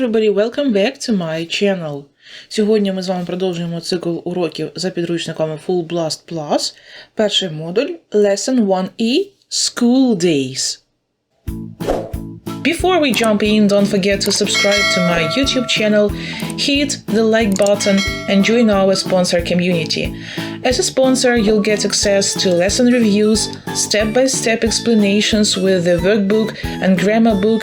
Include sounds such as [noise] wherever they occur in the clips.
everybody, welcome back to my channel. Сьогодні ми з вами продовжуємо цикл уроків за підручниками Full Blast Plus. Перший модуль Lesson 1E School Days. Before we jump in, don't forget to subscribe to my YouTube channel, hit the like button, and join our sponsor community. As a sponsor, you'll get access to lesson reviews, step by step explanations with the workbook and grammar book,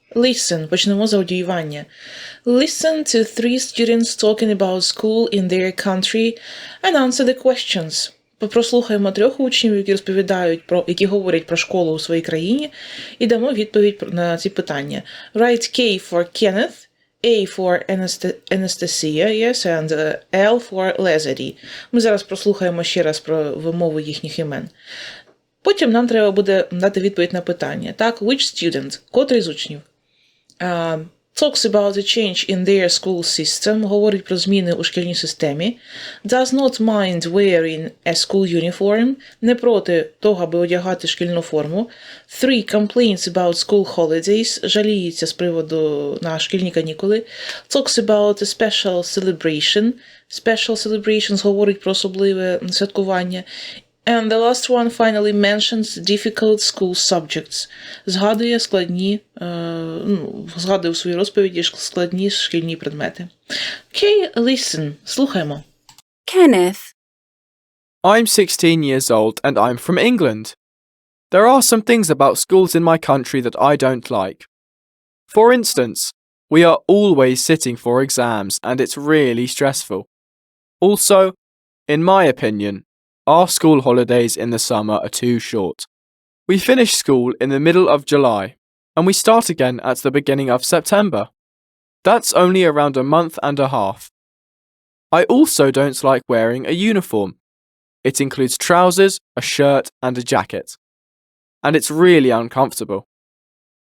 Listen. Почнемо з аудіювання. Listen to three students talking about school in their country and answer the questions. Прослухаємо трьох учнів, які розповідають про які говорять про школу у своїй країні, і дамо відповідь на ці питання. Write K for Kenneth, A for Anastasia, yes, and uh, L for Leslie. Ми зараз прослухаємо ще раз про вимову їхніх імен. Потім нам треба буде дати відповідь на питання. Так, which student? Котрий з учнів? Uh, talks about the change in their school system, говорить про зміни у шкільній системі, does not mind wearing a school uniform, не проти того, аби одягати шкільну форму. Three complaints about school holidays, жаліється з приводу на шкільні канікули. Talks about a special celebration, special celebrations говорить про особливе святкування. And the last one finally mentions difficult school subjects. Згадує складні, е, ну, згадує у своїй розповіді ш- складні шкільні предмети. Okay, listen, слухаємо. Kenneth, I'm 16 years old and I'm from England. There are some things about schools in my country that I don't like. For instance, we are always sitting for exams and it's really stressful. Also, in my opinion, our school holidays in the summer are too short. We finish school in the middle of July and we start again at the beginning of September. That's only around a month and a half. I also don't like wearing a uniform. It includes trousers, a shirt, and a jacket. And it's really uncomfortable.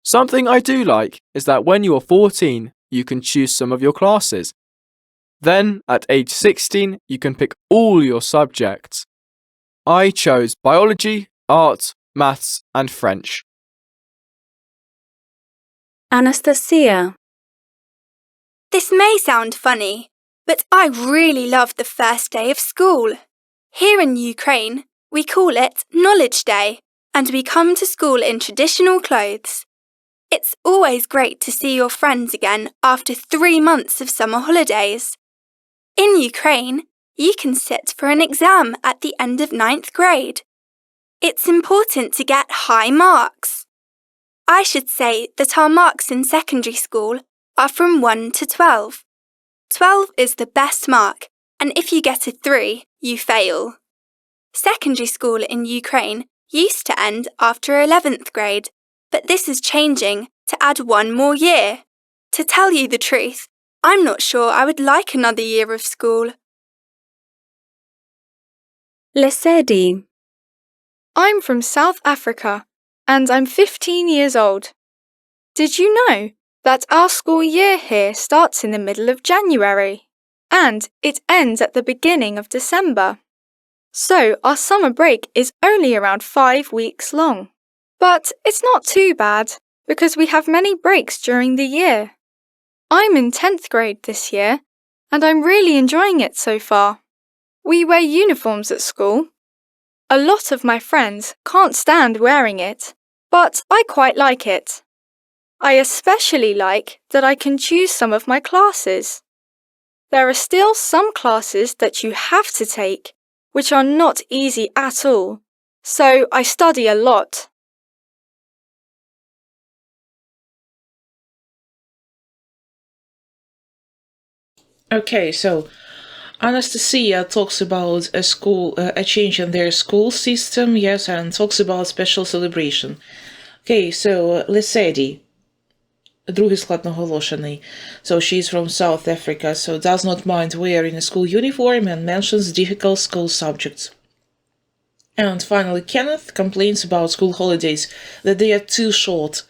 Something I do like is that when you are 14, you can choose some of your classes. Then, at age 16, you can pick all your subjects. I chose biology, art, maths, and French. Anastasia, This may sound funny, but I really loved the first day of school. Here in Ukraine, we call it Knowledge Day, and we come to school in traditional clothes. It's always great to see your friends again after three months of summer holidays. In Ukraine, you can sit for an exam at the end of ninth grade. It's important to get high marks. I should say that our marks in secondary school are from 1 to 12. 12 is the best mark, and if you get a 3, you fail. Secondary school in Ukraine used to end after 11th grade, but this is changing to add one more year. To tell you the truth, I'm not sure I would like another year of school. Lesedi, I'm from South Africa and I'm 15 years old. Did you know that our school year here starts in the middle of January and it ends at the beginning of December? So our summer break is only around five weeks long. But it's not too bad because we have many breaks during the year. I'm in 10th grade this year and I'm really enjoying it so far. We wear uniforms at school a lot of my friends can't stand wearing it, but I quite like it. I especially like that I can choose some of my classes. There are still some classes that you have to take, which are not easy at all, so I study a lot. Okay, so Anastasia talks about a school, uh, a change in their school system, yes, and talks about special celebration. Okay, so uh, Lesedi, другий склад наголошений. So she's from South Africa, so does not mind wearing a school uniform and mentions difficult school subjects. And finally, Kenneth complains about school holidays, that they are too short.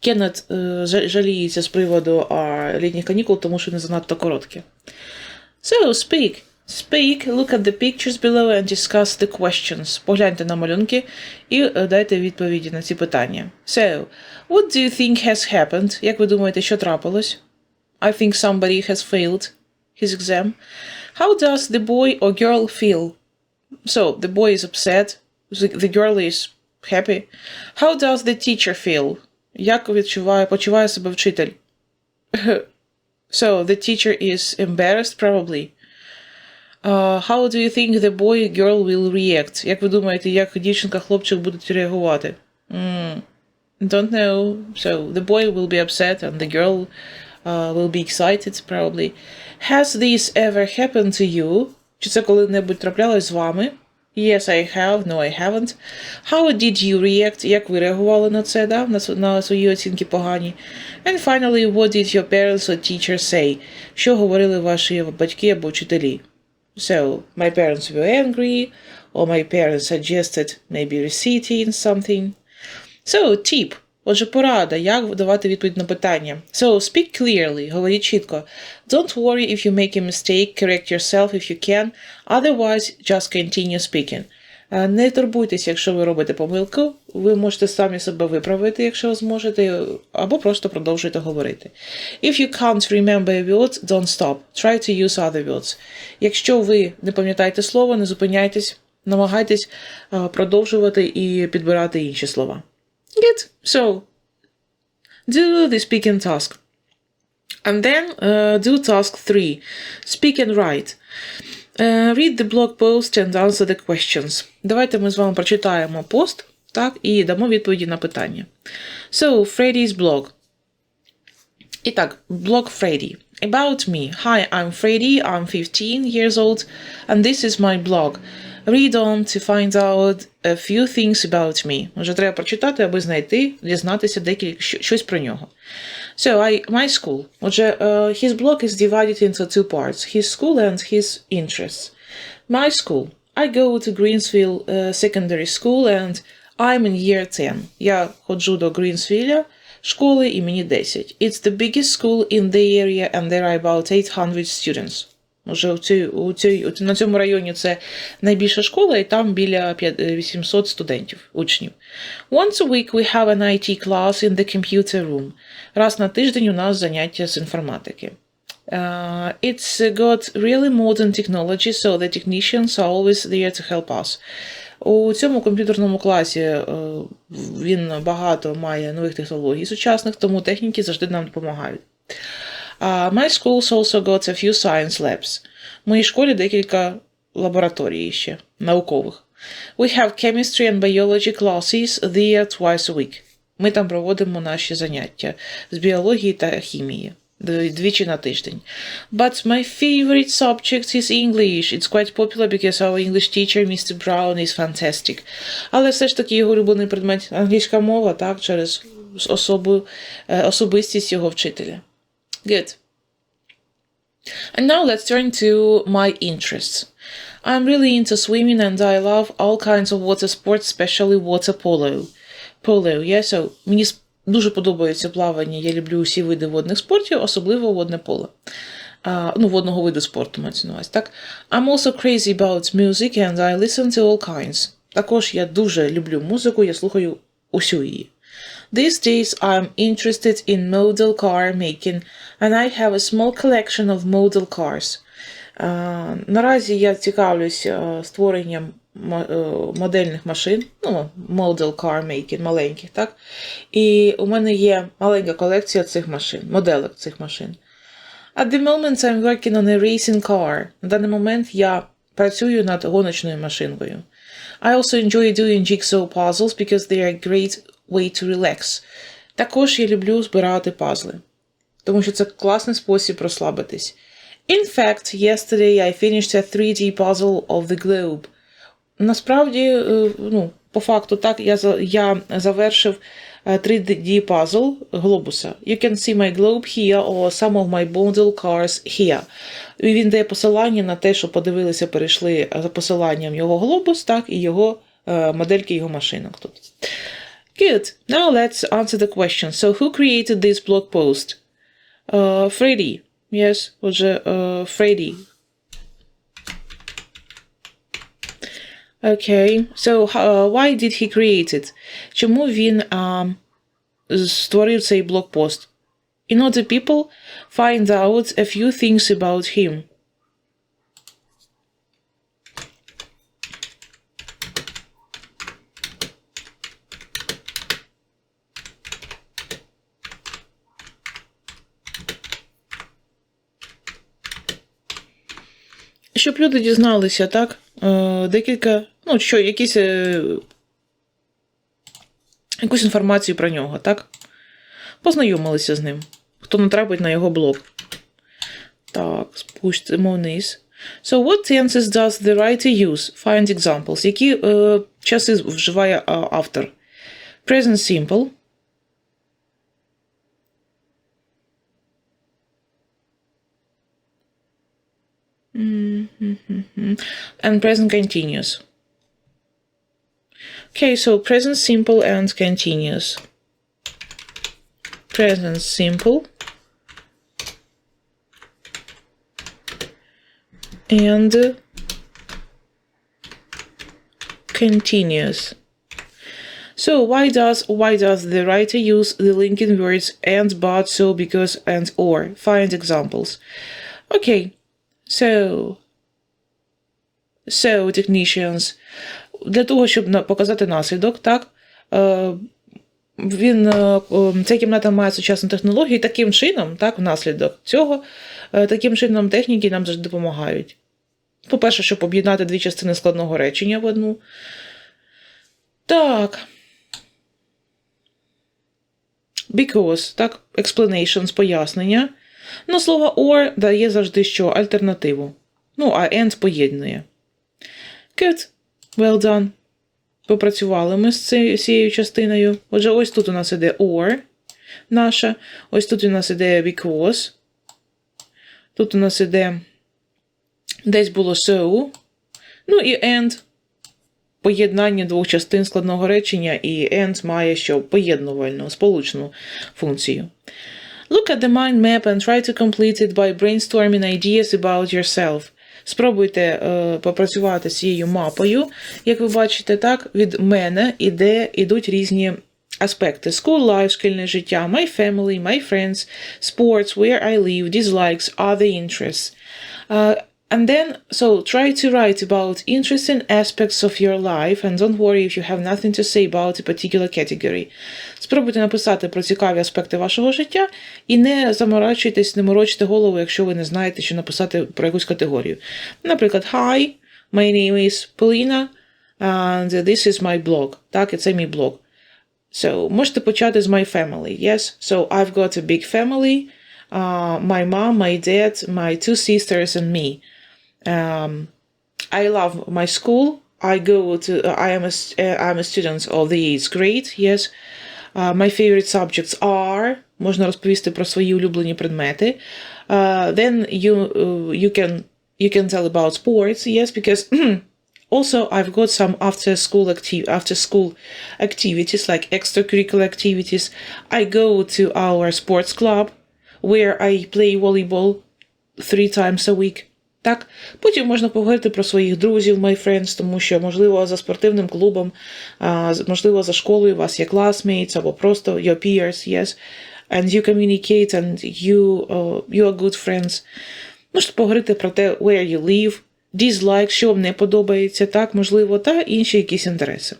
Кеннет е, жа- жаліється з приводу а, літніх канікул, тому що вони занадто короткі. So, speak. Speak, look at the pictures below and discuss the questions. Погляньте на малюнки і е, дайте відповіді на ці питання. So, what do you think has happened? Як ви думаєте, що трапилось? I think somebody has failed his exam. How does the boy or girl feel? So, the boy is upset. The, the girl is happy. How does the teacher feel? Як відчуває, почуває себе вчитель? [laughs] So, the teacher is embarrassed, probably. Uh, how do you think the boy girl will react? Як ви думаєте, як дівчинка хлопчик будуть реагувати? Mm, don't know. So the boy will be upset and the girl uh, will be excited, probably. Has this ever happened to you? Чи це коли-небудь траплялось з вами? Yes, I have. No, I haven't. How did you react? Як ви реагували на це, да? на, св- на свої оцінки погані? And finally, what did your parents or teachers say? Що говорили ваші батьки або вчителі? So, my parents were angry, or my parents suggested maybe reciting something. So, tip. Отже, порада, як давати відповідь на питання. So, speak clearly, говоріть чітко. Don't worry if you make a mistake, correct yourself if you can, otherwise just continue speaking. Е, Не турбуйтесь, якщо ви робите помилку, ви можете самі себе виправити, якщо зможете, або просто продовжуйте говорити. If you can't remember a word, don't stop. Try to use other words. Якщо ви не пам'ятаєте слово, не зупиняйтесь, намагайтесь е, продовжувати і підбирати інші слова. Good. So, do the speaking task. And then uh, do task 3. Speak and write. Uh, read the blog post and answer the questions. Давайте ми з вами прочитаємо пост, так, і дамо відповіді на питання. So, Freddy's blog. І так, blog Freddy. About me. Hi, I'm Freddy. I'm 15 years old, and this is my blog. Read on to find out a few things about me. Вже треба прочитати, аби знайти, дізнатися декілька щ- щось про нього. So, I, my school. Отже, uh, his blog is divided into two parts: his school and his interests. My school. I go to Greensville uh, Secondary School and I'm in year 10. Я ходжу до Грінсвілля школи і мені 10. It's the biggest school in the area and there are about 800 students. Може, у цій, у цій, у- на цьому районі це найбільша школа, і там біля п'ят- е, 800 студентів, учнів. Once a week we have an IT class in the computer room. Раз на тиждень у нас заняття з інформатики. Uh, it's got really modern technology, so the technicians are always there to help us. У цьому комп'ютерному класі е, він багато має нових технологій сучасних, тому техніки завжди нам допомагають. My school's also got a few science labs. В моїй школі декілька лабораторій ще наукових. We have chemistry and biology classes there twice a week. Ми там проводимо наші заняття з біології та хімії двічі на тиждень. But my favorite subject is English. It's quite popular because our English teacher, Mr. Brown, is fantastic. Але все ж таки його улюблений предмет англійська мова, так, через особу, е, особистість його вчителя. Good. And now let's turn to my interests. I'm really into swimming and I love all kinds of water sports, especially water polo. Polo, yeah, so мені с- дуже подобається плавання, я люблю усі види водних спортів, особливо водне поло. А, ну, водного виду спорту мається так? I'm also crazy about music and I listen to all kinds. Також я дуже люблю музику, я слухаю усю її. These days I'm interested in model car making and I have a small collection of model cars. Е, Наразі я цікавлюсь е, створенням модельних машин, ну, model car making, маленьких, так? І у мене є маленька колекція цих машин, моделек цих машин. At the moment I'm working on a racing car. На даний момент я працюю над гоночною машинкою. I also enjoy doing jigsaw puzzles because they are a great way to relax. Також я люблю збирати пазли, тому що це класний спосіб розслабитись. In fact, yesterday I finished a 3D puzzle of the globe. Насправді, е, ну, по факту, так, я, я завершив е, 3D пазл глобуса. You can see my globe here or some of my model cars here. І він дає посилання на те, що подивилися, перейшли за посиланням його глобус, так, і його е, модельки його машинок тут. Good. Now let's answer the question. So who created this blog post? Uh, Freddy. Yes, отже, uh, Freddy. Okay, so uh, why did he create it? Чому він um, створив цей блокпост? In order people find out a few things about him. Щоб люди дізналися, так? Е, декілька, ну, що, якісь. Е, якусь інформацію про нього, так? Познайомилися з ним. Хто натрапить на його блог. Так, спустимо вниз. So, what tenses does the writer use? Find examples. Які е, часи вживає автор? Present simple. Mhm. And present continuous. Okay, so present simple and continuous. Present simple. And continuous. So why does why does the writer use the linking words and but so because and or? Find examples. Okay, so so technicians. Для того, щоб показати наслідок, так. Е, він, е, ця кімната має сучасну технологію, і таким чином, так, внаслідок цього, е, таким чином техніки нам завжди допомагають. По-перше, щоб об'єднати дві частини складного речення в одну. Так. Because, так, explanations, пояснення. Ну, слово or дає завжди що? Альтернативу. Ну, а and поєднує. Good. Well done. Попрацювали ми з цією частиною. Отже, ось тут у нас іде or наша. Ось тут у нас іде because. Тут у нас іде десь було so. Ну і and. Поєднання двох частин складного речення, і and має що поєднувальну, сполучну функцію. Look at the mind map and try to complete it by brainstorming ideas about yourself. Спробуйте е, попрацювати з цією мапою. Як ви бачите, так, від мене іде, ідуть різні аспекти: school life, шкільне життя, my family, my friends, sports, where I live, dislikes, other interests. Uh, and then, so try to write about interesting aspects of your life and don't worry if you have nothing to say about a particular category. Спробуйте написати про цікаві аспекти вашого життя і не заморачуйтесь, не морочте голову, якщо ви не знаєте, що написати про якусь категорію. Наприклад, Hi, my name is Polina, and this is my blog. Так, і це мій блог. So, можете почати з my family. Yes. So, I've got a big family. Uh, my mom, my dad, my two sisters, and me. Um, I love my school. I go to. I am a. st- uh, I'm a student of the eighth grade. Yes. Uh, my favorite subjects are. Можна розповісти про свої улюблені предмети. Uh, then you uh, you can you can tell about sports. Yes, because [clears throat] also I've got some after school active after school activities like extracurricular activities. I go to our sports club where I play volleyball three times a week. Так, потім можна поговорити про своїх друзів, my friends, тому що, можливо, за спортивним клубом, можливо, за школою у вас є classmates або просто your peers, yes. And you communicate and you, uh, you are good friends. Можете поговорити про те, where you live, dislike, що вам не подобається, так, можливо, та інші якісь інтереси.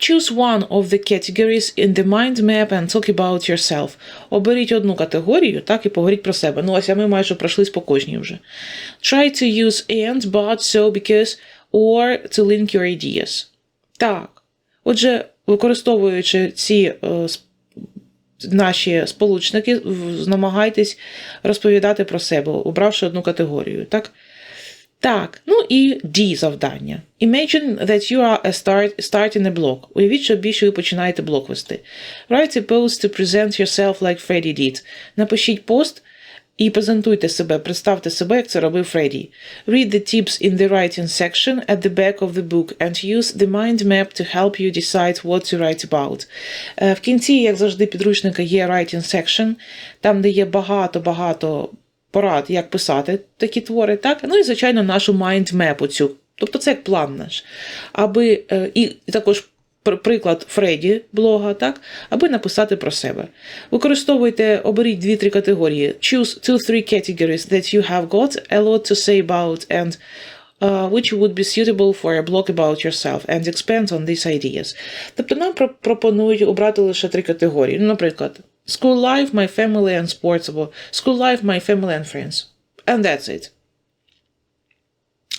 Choose one of the categories in the mind map and talk about yourself. Оберіть одну категорію, так, і поговоріть про себе. Ну, ось а ми майже пройшли по кожній вже. Try to use and, but, so, because, or to link your ideas. Так. Отже, використовуючи ці е, наші сполучники, намагайтесь розповідати про себе, обравши одну категорію. Так? Так, ну і D завдання. Imagine that you are a start, starting a blog. Уявіть що ви починаєте блог вести. Write a post to present yourself like Freddy did. Напишіть пост і презентуйте себе, представте себе, як це робив Фредді. Read the tips in the writing section at the back of the book and use the mind map to help you decide what to write about. Е, В кінці, як завжди, підручника є writing section, там, де є багато-багато порад, як писати такі твори, так? Ну і, звичайно, нашу map оцю. Тобто це як план наш. Аби, е, і також приклад Фредді блога, так? Аби написати про себе. Використовуйте, оберіть дві-три категорії. Choose two-three categories that you have got a lot to say about and uh, which would be suitable for a blog about yourself and expand on these ideas. Тобто нам пропонують обрати лише три категорії. Ну, наприклад, school life, my family and sports, або school life, my family and friends. And that's it.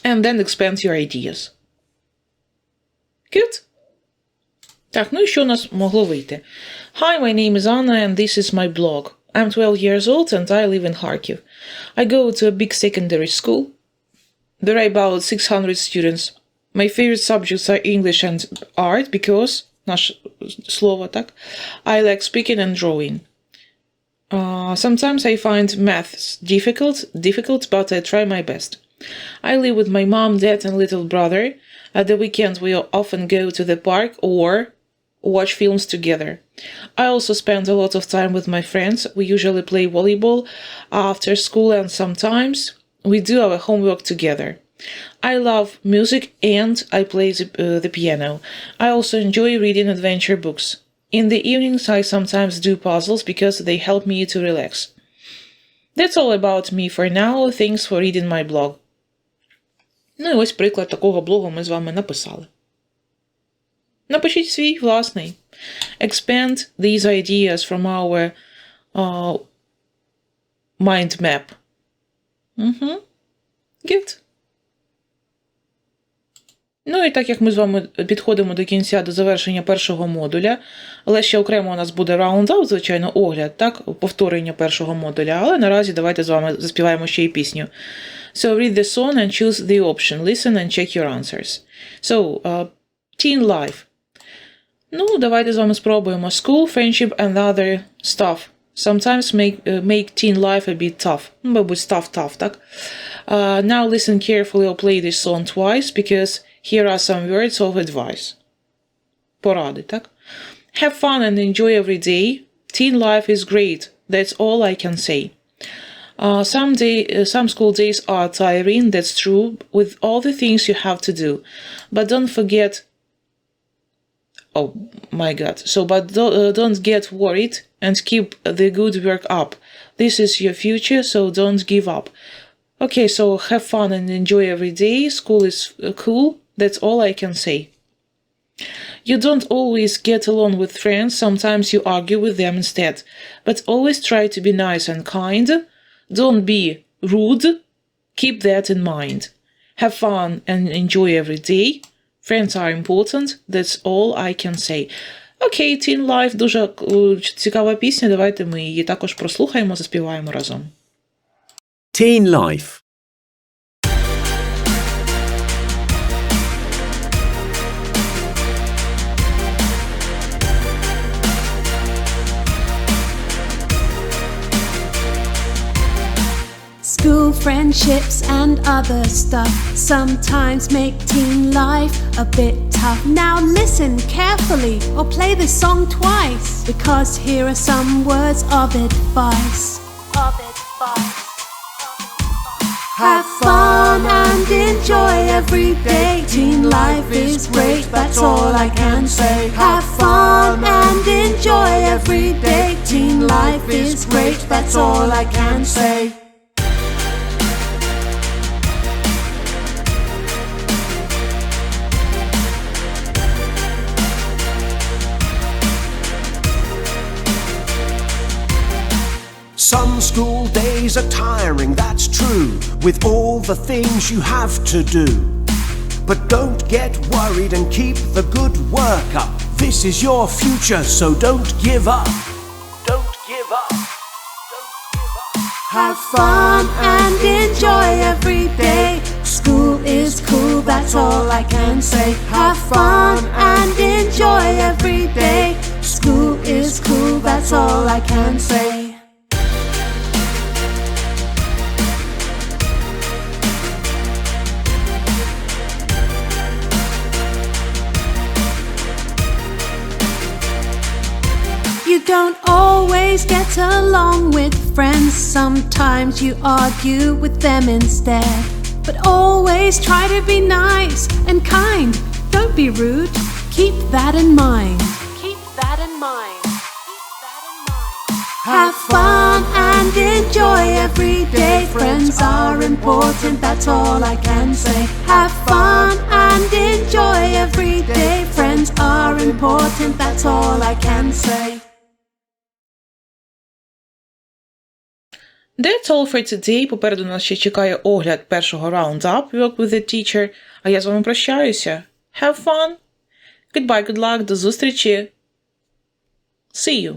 And then expand your ideas. Good? Так, ну і що у нас могло вийти? Hi, my name is Anna and this is my blog. I'm 12 years old and I live in Kharkiv. I go to a big secondary school. There are about 600 students. My favorite subjects are English and art because, наше слово, так? I like speaking and drawing. Uh, sometimes I find maths difficult, difficult, but I try my best. I live with my mom, dad, and little brother. At the weekends, we often go to the park or watch films together. I also spend a lot of time with my friends. We usually play volleyball after school, and sometimes we do our homework together. I love music and I play the, uh, the piano. I also enjoy reading adventure books. In the evenings, I sometimes do puzzles because they help me to relax. That's all about me for now. Thanks for reading my blog. Ну і ось приклад такого блогу ми з вами написали. Напишіть свій власний. Expand these ideas from our uh, mind map. Угу. Good. Ну і так як ми з вами підходимо до кінця до завершення першого модуля, але ще окремо у нас буде раунд-аут, звичайно, огляд, так, повторення першого модуля. Але наразі давайте з вами заспіваємо ще й пісню. So read the song and choose the option. Listen and check your answers. So, uh, teen life. Ну, давайте з вами спробуємо. School, friendship and other stuff. Sometimes make, uh, make teen life a bit tough. Ну, Мабуть, stuff tough, так? Uh, now listen carefully or play this song twice because here are some words of advice. Поради, так? Have fun and enjoy every day. Teen life is great. That's all I can say. Uh, some day, uh, some school days are tiring. That's true. With all the things you have to do, but don't forget. Oh my God! So, but do, uh, don't get worried and keep the good work up. This is your future, so don't give up. Okay, so have fun and enjoy every day. School is uh, cool. That's all I can say. You don't always get along with friends, sometimes you argue with them instead. But always try to be nice and kind. Don't be rude. Keep that in mind. Have fun and enjoy every day. Friends are important. That's all I can say. Окей, Teen Life дуже е, цікава пісня. Давайте ми її також прослухаємо, заспіваємо разом. Teen life. Friendships and other stuff sometimes make teen life a bit tough. Now listen carefully or play this song twice because here are some words of advice. Of advice. Have fun and enjoy every day. Teen life is great, that's all I can say. Have fun and enjoy every day. Teen life is great, that's all I can say. Days are tiring, that's true, with all the things you have to do. But don't get worried and keep the good work up. This is your future, so don't give up. Don't give up. Don't give up. Have fun and enjoy every day. School is cool, that's all I can say. Have fun and enjoy every day. School is cool, that's all I can say. Don't always get along with friends. Sometimes you argue with them instead. But always try to be nice and kind. Don't be rude. Keep that in mind. Keep that in mind. Have fun and enjoy every day. Friends are important, that's all I can say. Have fun and enjoy every day. Friends are important, that's all I can say. That's all for today. Попереду нас ще чекає огляд першого раундап Work with the Teacher. А я з вами прощаюся. Have fun! Goodbye, good luck, до зустрічі! See you!